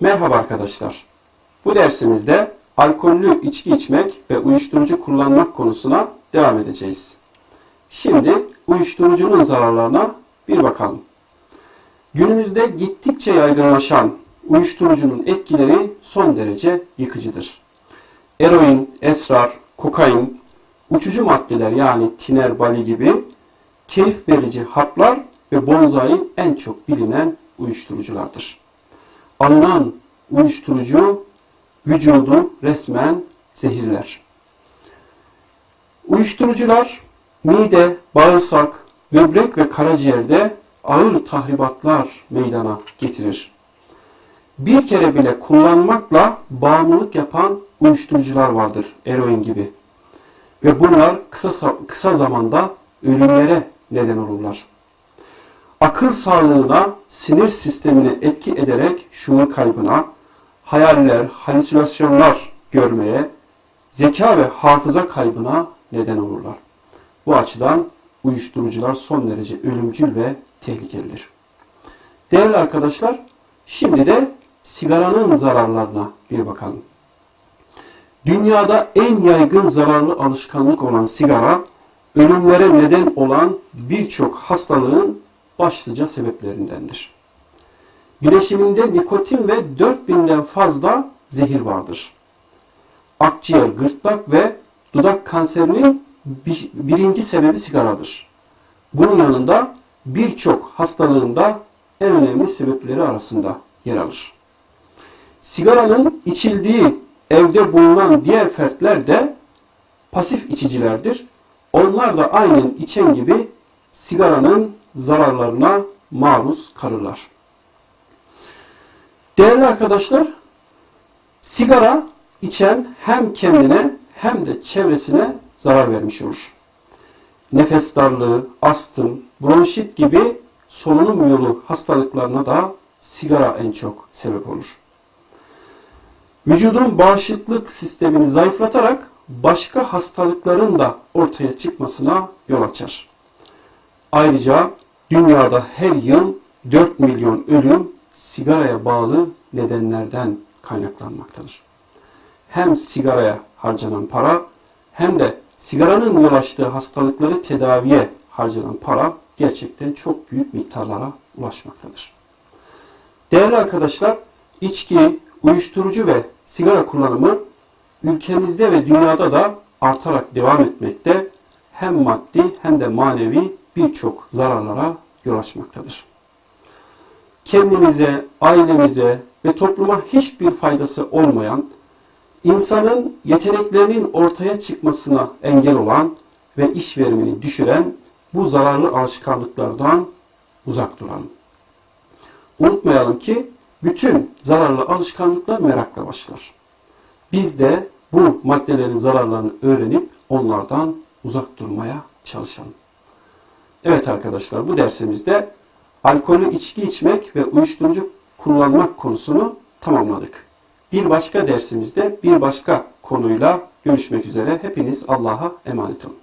Merhaba arkadaşlar. Bu dersimizde alkollü içki içmek ve uyuşturucu kullanmak konusuna devam edeceğiz. Şimdi uyuşturucunun zararlarına bir bakalım. Günümüzde gittikçe yaygınlaşan uyuşturucunun etkileri son derece yıkıcıdır. Eroin, esrar, kokain, uçucu maddeler yani tiner, bali gibi keyif verici haplar ve bonzai en çok bilinen uyuşturuculardır. Alınan uyuşturucu vücudu resmen zehirler. Uyuşturucular mide, bağırsak, böbrek ve karaciğerde ağır tahribatlar meydana getirir. Bir kere bile kullanmakla bağımlılık yapan uyuşturucular vardır eroin gibi. Ve bunlar kısa, kısa zamanda ölümlere neden olurlar. Akıl sağlığına, sinir sistemine etki ederek şuur kaybına, hayaller, halüsinasyonlar görmeye, zeka ve hafıza kaybına neden olurlar. Bu açıdan uyuşturucular son derece ölümcül ve tehlikelidir. Değerli arkadaşlar, şimdi de sigaranın zararlarına bir bakalım. Dünyada en yaygın zararlı alışkanlık olan sigara, ölümlere neden olan birçok hastalığın başlıca sebeplerindendir. Bileşiminde nikotin ve 4000'den fazla zehir vardır. Akciğer, gırtlak ve dudak kanserinin birinci sebebi sigaradır. Bunun yanında birçok hastalığında en önemli sebepleri arasında yer alır. Sigaranın içildiği evde bulunan diğer fertler de pasif içicilerdir. Onlar da aynen içen gibi sigaranın zararlarına maruz kalırlar. Değerli arkadaşlar, sigara içen hem kendine hem de çevresine zarar vermiş olur. Nefes darlığı, astım, bronşit gibi solunum yolu hastalıklarına da sigara en çok sebep olur. Vücudun bağışıklık sistemini zayıflatarak başka hastalıkların da ortaya çıkmasına yol açar. Ayrıca dünyada her yıl 4 milyon ölüm sigaraya bağlı nedenlerden kaynaklanmaktadır. Hem sigaraya harcanan para hem de sigaranın yol açtığı hastalıkları tedaviye harcanan para gerçekten çok büyük miktarlara ulaşmaktadır. Değerli arkadaşlar, içki, uyuşturucu ve sigara kullanımı ülkemizde ve dünyada da artarak devam etmekte hem maddi hem de manevi birçok zararlara yol açmaktadır. Kendimize, ailemize ve topluma hiçbir faydası olmayan, insanın yeteneklerinin ortaya çıkmasına engel olan ve iş verimini düşüren bu zararlı alışkanlıklardan uzak duralım. Unutmayalım ki bütün zararlı alışkanlıklar merakla başlar. Biz de bu maddelerin zararlarını öğrenip onlardan uzak durmaya çalışalım. Evet arkadaşlar bu dersimizde alkolü içki içmek ve uyuşturucu kullanmak konusunu tamamladık. Bir başka dersimizde bir başka konuyla görüşmek üzere. Hepiniz Allah'a emanet olun.